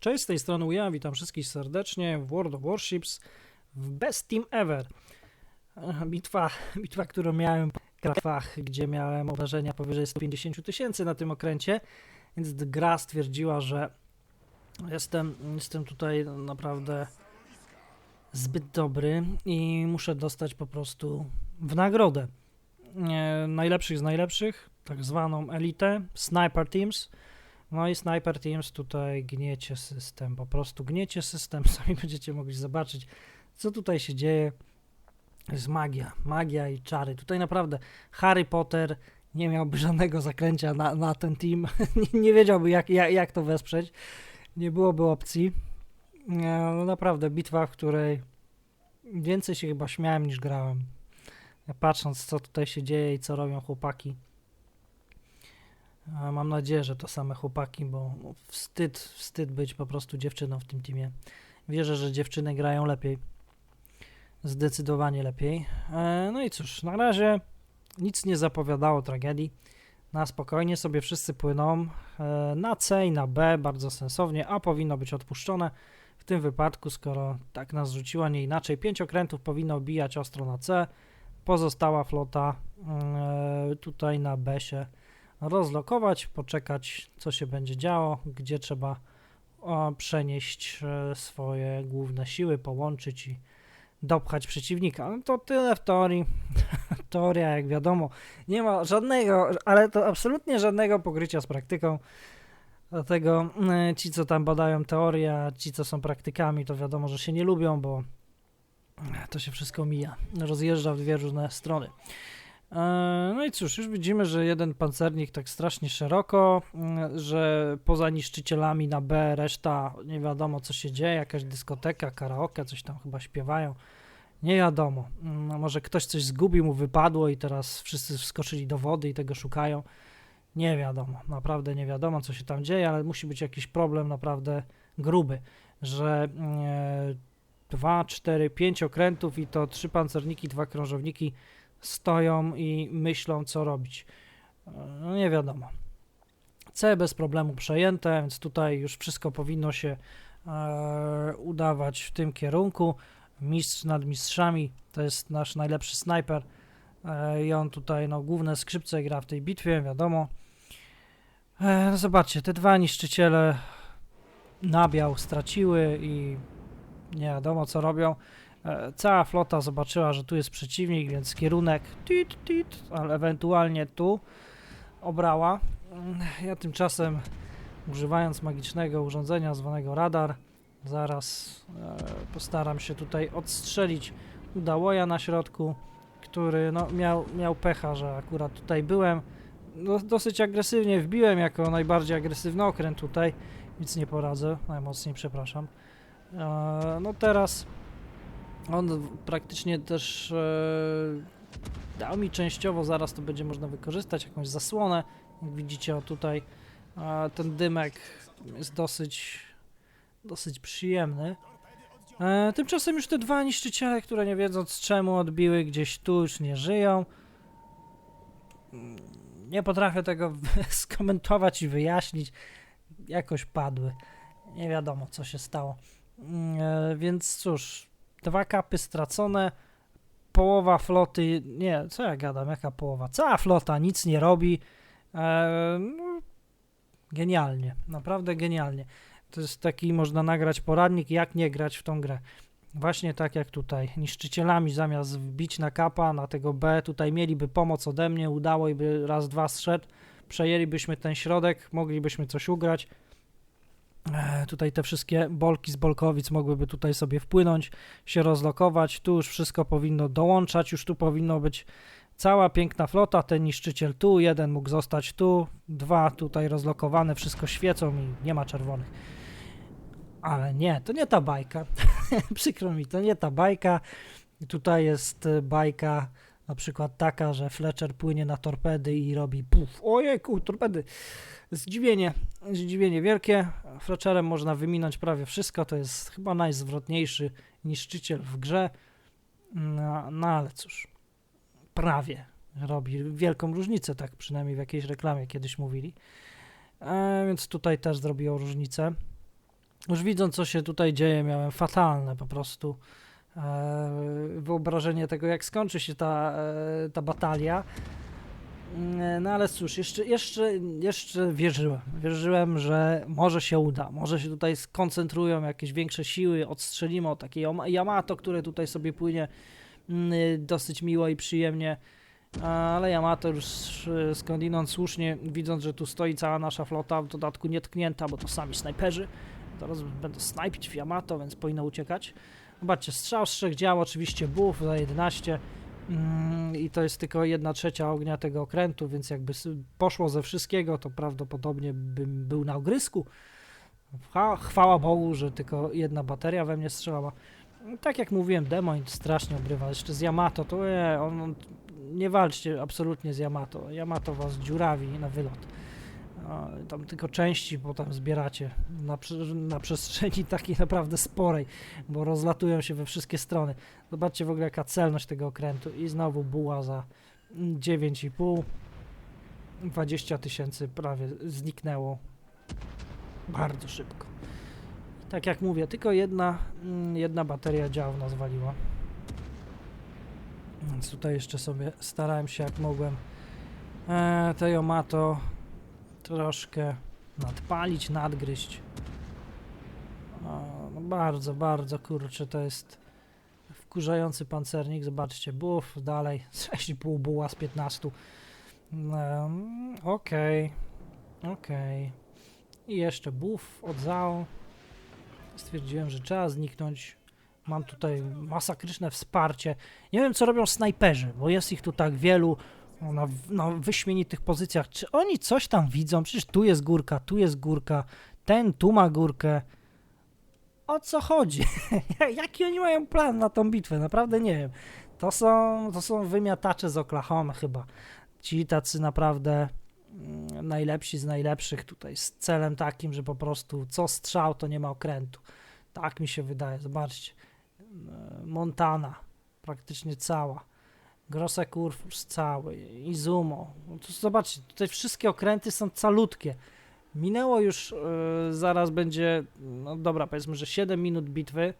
Cześć, z tej strony ja, witam wszystkich serdecznie w World of Warships w Best Team Ever. Bitwa, bitwa którą miałem w grafach, gdzie miałem obrażenia powyżej 150 tysięcy na tym okręcie, więc gra stwierdziła, że jestem, jestem tutaj naprawdę zbyt dobry i muszę dostać po prostu w nagrodę najlepszych z najlepszych, tak zwaną elitę, Sniper Teams. No i Sniper Teams tutaj gniecie system, po prostu gniecie system, sami będziecie mogli zobaczyć, co tutaj się dzieje. Jest magia, magia i czary. Tutaj naprawdę Harry Potter nie miałby żadnego zaklęcia na, na ten team, nie, nie wiedziałby jak, jak, jak to wesprzeć, nie byłoby opcji. No naprawdę, bitwa, w której więcej się chyba śmiałem niż grałem. Patrząc, co tutaj się dzieje i co robią chłopaki. Mam nadzieję, że to same chłopaki, bo wstyd, wstyd być po prostu dziewczyną w tym teamie. Wierzę, że dziewczyny grają lepiej. Zdecydowanie lepiej. E, no i cóż, na razie nic nie zapowiadało tragedii. Na spokojnie sobie wszyscy płyną e, na C i na B, bardzo sensownie, a powinno być odpuszczone. W tym wypadku, skoro tak nas rzuciła, nie inaczej, pięć okrętów powinno bijać ostro na C. Pozostała flota e, tutaj na B się rozlokować, poczekać, co się będzie działo, gdzie trzeba przenieść e, swoje główne siły, połączyć i dopchać przeciwnika. No to tyle w teorii. Teoria, jak wiadomo, nie ma żadnego, ale to absolutnie żadnego pokrycia z praktyką. Dlatego e, ci, co tam badają teorię, a ci, co są praktykami, to wiadomo, że się nie lubią, bo to się wszystko mija. Rozjeżdża w dwie różne strony. E, no i cóż, już widzimy, że jeden pancernik tak strasznie szeroko, mm, że poza niszczycielami na B reszta nie wiadomo co się dzieje, jakaś dyskoteka, karaoke, coś tam chyba śpiewają. Nie wiadomo. No, może ktoś coś zgubił, mu wypadło i teraz wszyscy wskoczyli do wody i tego szukają. Nie wiadomo, naprawdę nie wiadomo co się tam dzieje, ale musi być jakiś problem naprawdę gruby, że e, dwa, cztery, pięć okrętów i to trzy pancerniki, dwa krążowniki stoją i myślą, co robić. No nie wiadomo. C bez problemu przejęte, więc tutaj już wszystko powinno się e, udawać w tym kierunku. Mistrz nad mistrzami to jest nasz najlepszy snajper e, i on tutaj no, główne skrzypce gra w tej bitwie, wiadomo. E, no zobaczcie, te dwa niszczyciele nabiał straciły i nie wiadomo co robią. E, cała flota zobaczyła, że tu jest przeciwnik, więc kierunek tit, tit, ale ewentualnie tu obrała. Mm, ja tymczasem używając magicznego urządzenia zwanego radar, zaraz e, postaram się tutaj odstrzelić udałoja na środku, który no, miał, miał pecha, że akurat tutaj byłem. No, dosyć agresywnie wbiłem jako najbardziej agresywny okręt tutaj, nic nie poradzę, najmocniej przepraszam. E, no teraz on praktycznie też e, dał mi częściowo, zaraz to będzie można wykorzystać, jakąś zasłonę. Jak widzicie, o tutaj e, ten dymek jest dosyć, dosyć przyjemny. E, tymczasem już te dwa niszczyciele, które nie wiedząc czemu odbiły gdzieś tu, już nie żyją. Nie potrafię tego skomentować i wyjaśnić. Jakoś padły. Nie wiadomo, co się stało. E, więc cóż, dwa kapy stracone, połowa floty, nie, co ja gadam, jaka połowa? Cała flota nic nie robi. E, no, genialnie, naprawdę genialnie. To jest taki, można nagrać poradnik, jak nie grać w tą grę. Właśnie tak jak tutaj, niszczycielami zamiast wbić na kapa, na tego B, tutaj mieliby pomoc ode mnie, udało i by raz, dwa zszedł, przejęlibyśmy ten środek, moglibyśmy coś ugrać, tutaj te wszystkie bolki z bolkowic mogłyby tutaj sobie wpłynąć, się rozlokować. Tu już wszystko powinno dołączać, już tu powinno być cała piękna flota. Ten niszczyciel tu, jeden mógł zostać tu, dwa tutaj rozlokowane, wszystko świecą i nie ma czerwonych. Ale nie, to nie ta bajka. Przykro mi, to nie ta bajka. Tutaj jest e, bajka na przykład taka, że Fletcher płynie na torpedy i robi puf, ojejku, torpedy. Zdziwienie, zdziwienie wielkie. Fletcherem można wyminąć prawie wszystko, to jest chyba najzwrotniejszy niszczyciel w grze. No, no ale cóż, prawie robi wielką różnicę, tak przynajmniej w jakiejś reklamie kiedyś mówili. E, więc tutaj też zrobiło różnicę. Już widząc, co się tutaj dzieje, miałem fatalne po prostu e, wyobrażenie tego, jak skończy się ta, e, ta batalia. Mm, No ale cóż, jeszcze, jeszcze, jeszcze wierzyłem. Wierzyłem, że może się uda. Może się tutaj skoncentrują jakieś większe siły, odstrzelimy od takiej Yama- Yamato, które tutaj sobie płynie mm, dosyć miło i przyjemnie. Ale Yamato już e, skądinąd słusznie, widząc, że tu stoi cała nasza flota, w dodatku nietknięta, bo to sami snajperzy. Teraz będą snajpić w Yamato, więc powinno uciekać. Zobaczcie, strzał z trzech dział, oczywiście buff za 11 mm, i to jest tylko jedna trzecia ognia tego okrętu, więc jakby poszło ze wszystkiego, to prawdopodobnie bym był na ogrysku. Chwa- Chwała Bogu, że tylko jedna bateria we mnie strzelała. Tak jak mówiłem, Demoń strasznie obrywa. Jeszcze z Yamato, to nie, on, nie walczcie absolutnie z Yamato. Yamato was dziurawi na wylot. Tam tylko części potem zbieracie na, na przestrzeni takiej naprawdę sporej, bo rozlatują się we wszystkie strony. Zobaczcie w ogóle jaka celność tego okrętu i znowu buła za mm, 9,5 20 tysięcy prawie zniknęło bardzo szybko. Tak jak mówię, tylko jedna, mm, jedna bateria działów nas waliła. Więc tutaj jeszcze sobie starałem się jak mogłem e, te Yamato troszkę nadpalić, nadgryźć. O, no bardzo, bardzo kurczę, to jest wkurzający pancernik. Zobaczcie, buff dalej, 6,5 buła z 15. Um, Okej, okej. I jeszcze buff od ZAO. Stwierdziłem, że trzeba zniknąć. Mam tutaj masakryczne wsparcie. Nie wiem, co robią snajperzy, bo jest ich tu tak wielu na, na wyśmienitych pozycjach. Czy oni coś tam widzą? Przecież tu jest górka, tu jest górka, ten tu ma górkę. O co chodzi? Jaki oni mają plan na tą bitwę? Naprawdę nie wiem. To są, to są wymiatacze z Oklahoma chyba. Ci tacy naprawdę mm, najlepsi z najlepszych tutaj z celem takim, że po prostu co strzał to nie ma okrętu. Tak mi się wydaje. Zobaczcie. Montana praktycznie cała. Grosse Kurfürst cały, Izumo. No to zobaczcie, tutaj wszystkie okręty są calutkie. Minęło już, e, zaraz będzie, no dobra, powiedzmy, że 7 minut bitwy.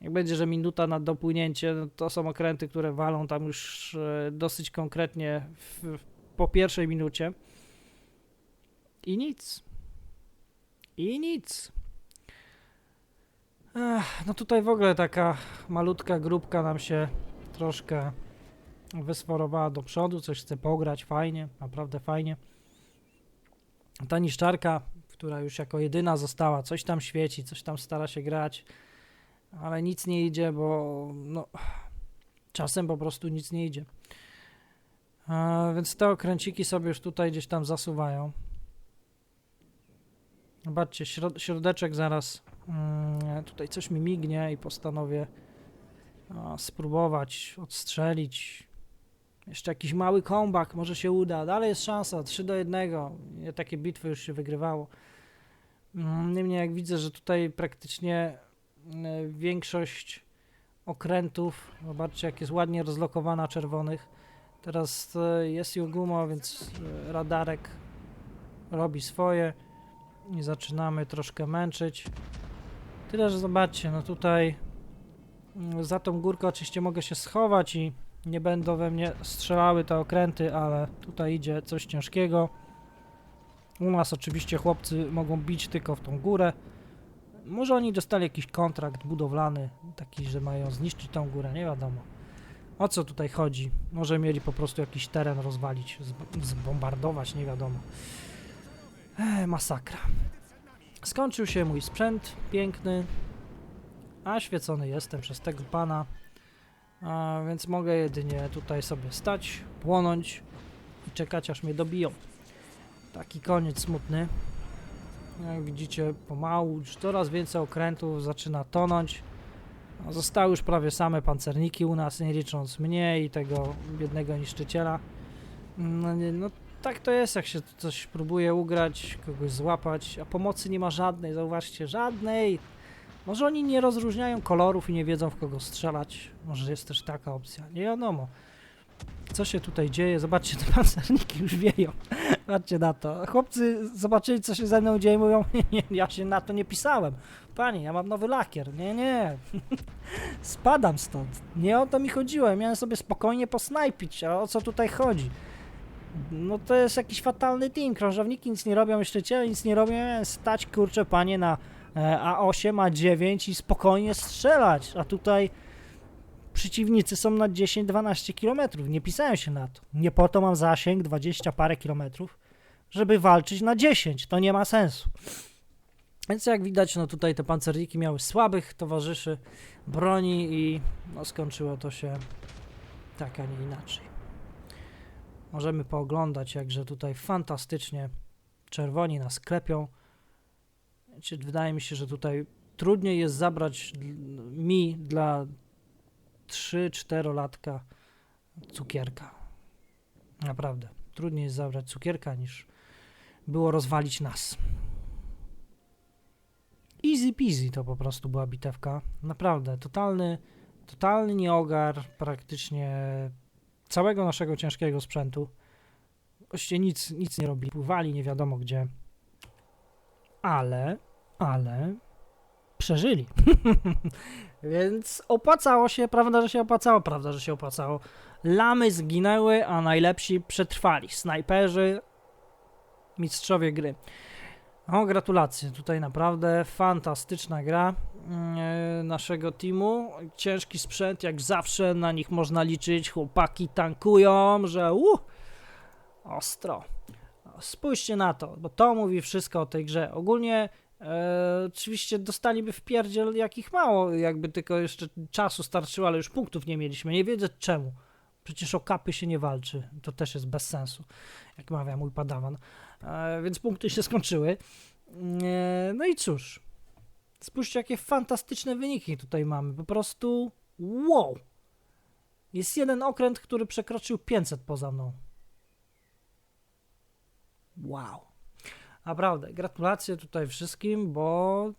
Jak będzie, że minuta na dopłynięcie, no to są okręty, które walą tam już e, dosyć konkretnie w, w, po pierwszej minucie. I nic. I nic. Ech, no tutaj w ogóle taka malutka grupka nam się troszkę wysforowała do przodu, coś chce pograć, fajnie, naprawdę fajnie. Ta niszczarka, która już jako jedyna została, coś tam świeci, coś tam stara się grać, ale nic nie idzie, bo no, czasem po prostu nic nie idzie. A, więc te okręciki sobie już tutaj gdzieś tam zasuwają. Zobaczcie, środ środeczek zaraz. Mm, tutaj coś mi mignie i postanowię spróbować odstrzelić. Jeszcze jakiś mały comeback, może się uda. Dalej jest szansa, 3 do 1. Nie, Takie bitwy już się wygrywało. Mm, Niemniej jak widzę, że tutaj praktycznie mm, większość okrętów, zobaczcie jak jest ładnie rozlokowana czerwonych. Teraz e, jest Yogumo, więc e, radarek robi swoje i zaczynamy troszkę męczyć. Tyle, że zobaczcie, no tutaj mm, za tą górkę oczywiście mogę się schować i nie będą we mnie strzelały te okręty, ale tutaj idzie coś ciężkiego. U nas oczywiście chłopcy mogą bić tylko w tą górę. Może oni dostali jakiś kontrakt budowlany, taki, że mają zniszczyć tą górę, nie wiadomo. O co tutaj chodzi? Może mieli po prostu jakiś teren rozwalić, zb- zbombardować, nie wiadomo. Ech, masakra. Skończył się mój sprzęt, piękny, a świecony jestem przez tego pana. A, więc mogę jedynie tutaj sobie stać, płonąć i czekać aż mnie dobiją. Taki koniec smutny. Jak widzicie, pomału już coraz więcej okrętów zaczyna tonąć. No, Zostały już prawie same pancerniki u nas, nie licząc mnie i tego biednego niszczyciela. No, nie, no tak to jest, jak się coś próbuje ugrać, kogoś złapać, a pomocy nie ma żadnej, zauważcie, żadnej. Może oni nie rozróżniają kolorów i nie wiedzą w kogo strzelać. Może jest też taka opcja, nie wiadomo. co się tutaj dzieje. Zobaczcie, te pancerniki już wieją. Patrzcie na to. Chłopcy zobaczyli, co się ze mną dzieje, mówią, nie, ja się na to nie pisałem. Panie, ja mam nowy lakier. Nie, nie. Spadam stąd. Nie o to mi chodziło. Ja miałem sobie spokojnie posnajpić. A o co tutaj chodzi? No to jest jakiś fatalny team. Krążowniki nic nie robią, myśliciele nic nie robią. Stać, kurczę, panie, na A8, A9 i spokojnie strzelać. A tutaj przeciwnicy są na 10-12 km. Nie pisałem się na to. Nie po to mam zasięg 20 parę kilometrów, żeby walczyć na 10. To nie ma sensu. Więc jak widać, no tutaj te pancerniki miały słabych towarzyszy broni i no skończyło to się tak, a nie inaczej. Możemy pooglądać, jakże tutaj fantastycznie czerwoni nas klepią. Znaczy, Wydaje mi się, że tutaj trudniej jest zabrać mi dla 3-4 latka cukierka. Naprawdę. Trudniej jest zabrać cukierka niż było rozwalić nas. Easy peasy to po prostu była bitewka. Naprawdę, totalny, totalny nieogar praktycznie całego naszego ciężkiego sprzętu. Właściwie nic, nic nie robili, pływali nie wiadomo gdzie. Ale, ale przeżyli. Więc opłacało się, prawda, że się opłacało, prawda, że się opłacało. Lamy zginęły, a najlepsi przetrwali. Snajperzy, mistrzowie gry. O, gratulacje. Tutaj naprawdę fantastyczna gra yy, naszego teamu. Ciężki sprzęt, jak zawsze, na nich można liczyć. Chłopaki tankują, że uh, ostro. Spójrzcie na to, bo to mówi wszystko o tej grze. Ogólnie e, oczywiście dostaliby w pierdziel jakich mało, jakby tylko jeszcze czasu starczyło, ale już punktów nie mieliśmy. Nie wiedzę czemu. Przecież o kapy się nie walczy. To też jest bez sensu, jak mawia mój padawan. E, więc punkty się skończyły. E, no i cóż. Spójrzcie, jakie fantastyczne wyniki tutaj mamy. Po prostu wow. Jest jeden okręt, który przekroczył 500 poza mną. Wow. Naprawdę, gratulacje tutaj wszystkim, bo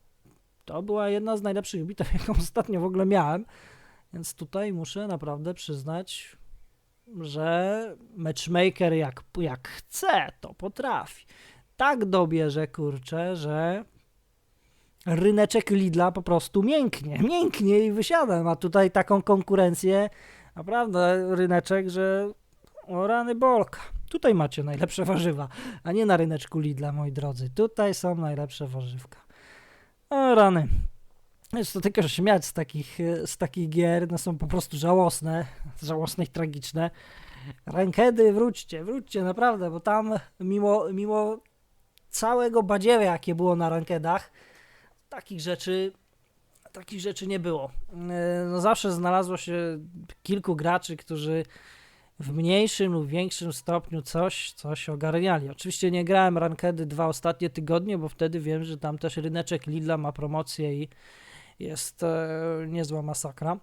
to była jedna z najlepszych bitew, jaką ostatnio w ogóle miałem. Więc tutaj muszę naprawdę przyznać, że matchmaker jak, jak chce, to potrafi. Tak dobierze, kurczę, że ryneczek Lidla po prostu mięknie, mięknie i wysiada. Ma tutaj taką konkurencję, naprawdę ryneczek, że o rany bolka. Tutaj macie najlepsze warzywa, a nie na ryneczku Lidla, moi drodzy. Tutaj są najlepsze warzywka. O rany. Jest to tylko śmiać z takich, e, z takich gier, no są po prostu żałosne, żałosne i tragiczne. Rankedy, wróćcie, wróćcie, naprawdę, bo tam mimo, mimo całego badziewia, jakie było na rankedach, takich rzeczy, takich rzeczy nie było. E, No zawsze znalazło się kilku graczy, którzy w mniejszym lub większym stopniu coś, coś ogarniali. Oczywiście nie grałem rankedy dwa ostatnie tygodnie, bo wtedy wiem, że tam też ryneczek Lidla ma promocję i jest e, niezła masakra.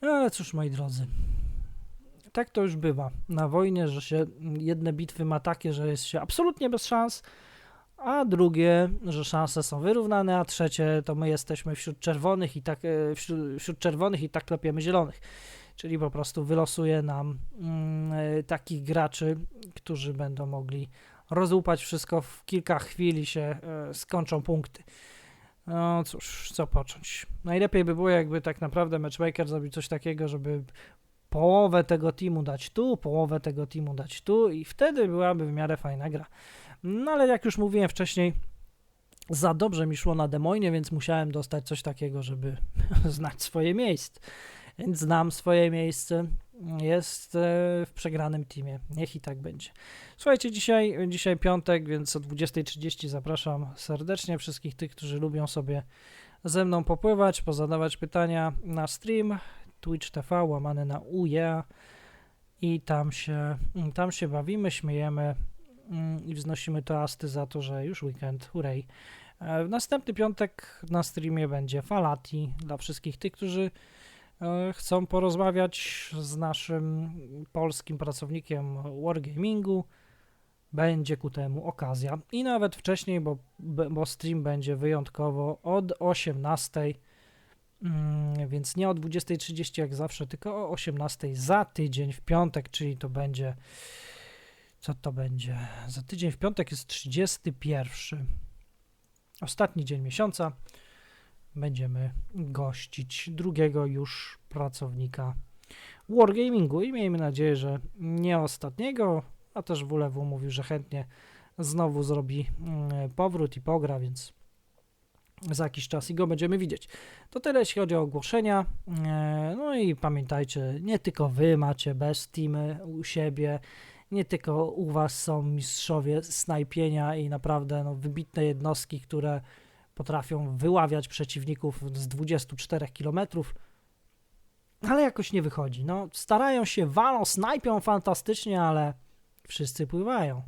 Ale cóż, moi drodzy, tak to już bywa na wojnie, że się jedne bitwy ma takie, że jest się absolutnie bez szans, a drugie, że szanse są wyrównane, a trzecie to my jesteśmy wśród czerwonych i tak e, wśród, wśród czerwonych i tak klepiemy zielonych. Czyli po prostu wylosuje nam mm, e, takich graczy, którzy będą mogli rozłupać wszystko w kilka chwil i się e, skończą punkty. No cóż, co począć. Najlepiej by było, jakby tak naprawdę matchmaker zrobił coś takiego, żeby połowę tego teamu dać tu, połowę tego teamu dać tu i wtedy byłaby w miarę fajna gra. No ale jak już mówiłem wcześniej, za dobrze mi szło na Demoinie, więc musiałem dostać coś takiego, żeby znać swoje miejsce. Więc znam swoje miejsce. Jest e, w przegranym teamie. Niech i tak będzie. Słuchajcie, dzisiaj, dzisiaj piątek, więc o 20.30 zapraszam serdecznie wszystkich tych, którzy lubią sobie ze mną popływać, pozadawać pytania na stream Twitch TV łamane na UJA i tam się, tam się bawimy, śmiejemy mm, i wznosimy toasty za to, że już weekend, hurray. E, W następny piątek na streamie będzie Falati dla wszystkich tych, którzy e, chcą porozmawiać z naszym polskim pracownikiem Wargamingu. Będzie ku temu okazja. I nawet wcześniej, bo, bo stream będzie wyjątkowo od 18 Mm, więc nie o 20.30 jak zawsze, tylko o 18.00 za tydzień w piątek, czyli to będzie. Co to będzie? Za tydzień w piątek jest 31. Ostatni dzień miesiąca. Będziemy gościć drugiego już pracownika Wargamingu i miejmy nadzieję, że nie ostatniego, a też WLW mówił, że chętnie znowu zrobi mm, powrót i pogra, więc za jakiś czas i go będziemy widzieć. To tyle, jeśli chodzi o ogłoszenia. E, No i pamiętajcie, nie tylko wy macie bez teamy u siebie, nie tylko u was są mistrzowie snajpienia i naprawdę no, wybitne jednostki, które potrafią wyławiać przeciwników z 24 km, ale jakoś nie wychodzi. No, starają się, walą, snajpią fantastycznie, ale wszyscy pływają.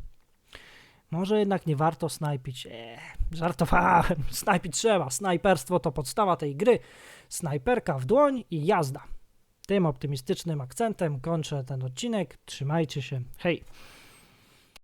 Może jednak nie warto snajpić. Eee, żartowałem. Snajpić trzeba. Snajperstwo to podstawa tej gry. Snajperka w dłoń i jazda. Tym optymistycznym akcentem kończę ten odcinek. Trzymajcie się. Hej!